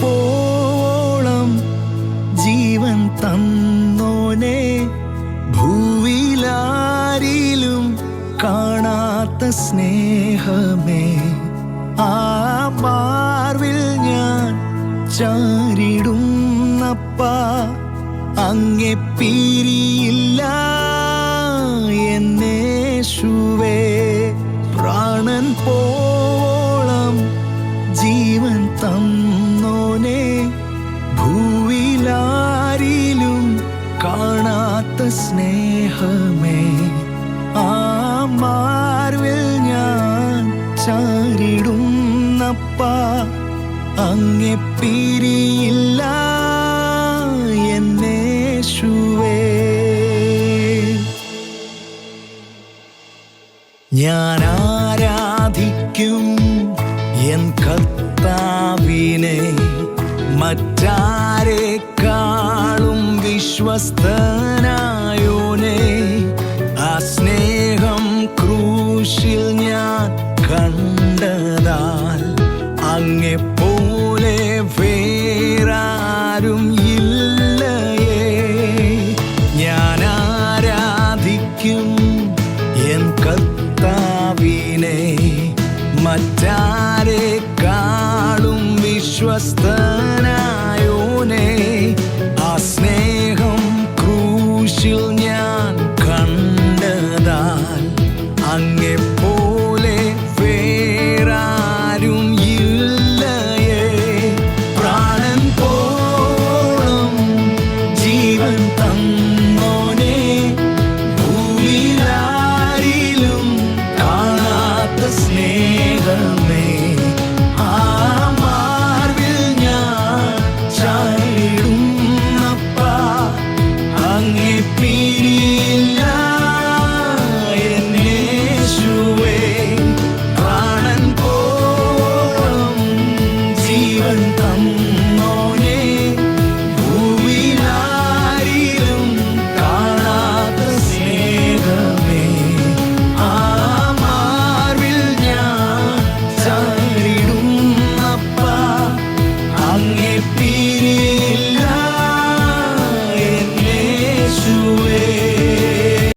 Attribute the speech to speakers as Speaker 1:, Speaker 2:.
Speaker 1: പോളം ജീവൻ തന്നോനെ ഭൂവിലാരിലും കാണാത്ത സ്നേഹമേ. ആ മാർവിൽ ഞാൻ ചാരിടുന്നപ്പ അങ്ങെ പിരിയില്ല എന്നേ പ്രാണൻ ജീവൻ തന്നോനെ ഭൂവിലാരിലും കാണാത്ത സ്നേഹമേ. ആ മാർവിൽ ഞാൻ ചാരിടുന്നപ്പ അങ്ങെ പിരിയില്ല എന്നേശുവേ ഞാൻ ആരാധിക്കും എൻ കർത്താവിനെ മറ്റാരെക്കാളും വിശ്വസ്തനായോനെ? ആ സ്നേഹം ക്രൂശിൽ ഞാൻ കണ്ടതാൽ അങ്ങെപ്പോലെ വേറാരും ഇല്ലയേ. ഞാൻ ആരാധിക്കും എൻ കർത്താവിനെ സ്വസ്ഥനായോനെ ആ സ്നേഹം ക്രൂശിൽ ഞാൻ കണ്ടതാൽ അങ്ങെ പോലെ വേറാരും ഇല്ലയേ. പ്രാണൻ